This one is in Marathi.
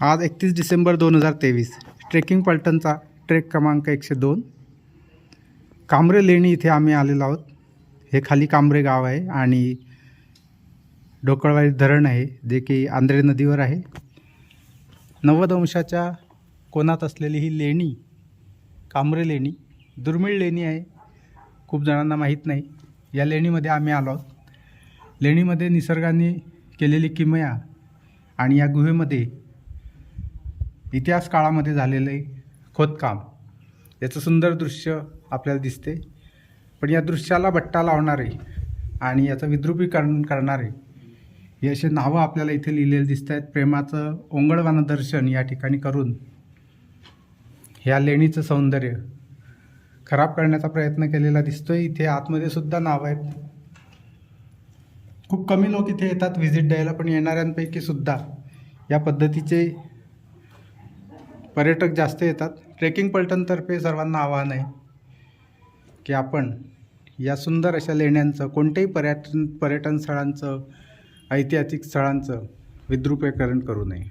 आज एकतीस डिसेंबर दोन हजार तेवीस. ट्रेकिंग पलटणचा ट्रेक क्रमांक एकशे दोन. कांबरे लेणी इथे आम्ही आलेलो आहोत. हे खाली कांबरे गाव आहे आणि ढोकळवाडी धरण आहे जे की आंध्रे नदीवर आहे. नव्वद अंशाच्या कोणात असलेली ही लेणी कांबरे लेणी दुर्मिळ लेणी आहे. खूप जणांना माहीत नाही. या लेणीमध्ये आम्ही आलो आहोत. लेणीमध्ये निसर्गाने केलेली किमया आणि या गुहेमध्ये इतिहास काळामध्ये झालेले खोदकाम. याचं सुंदर दृश्य आपल्याला दिसते. पण या दृश्याला बट्टा लावणारे आणि याचं विद्रुपीकरण करणारे हे असे नावं आपल्याला इथे लिहिलेले दिसत आहेत. प्रेमाचं ओंगळवानं दर्शन या ठिकाणी करून ह्या लेणीचं सौंदर्य खराब करण्याचा प्रयत्न केलेला दिसतोय. इथे आतमध्ये सुद्धा नावं आहेत. खूप कमी लोक इथे येतात व्हिजिट द्यायला पण येणाऱ्यांपैकी सुद्धा या पद्धतीचे पर्यटक जास्त येतात. ट्रेकिंग पलटणतर्फे सर्वांना आवाहन आहे की आपण या सुंदर अशा लेण्यांचं कोणत्याही पर्यटन पर्यटन स्थळांचं ऐतिहासिक स्थळांचं विद्रुपीकरण करू नये.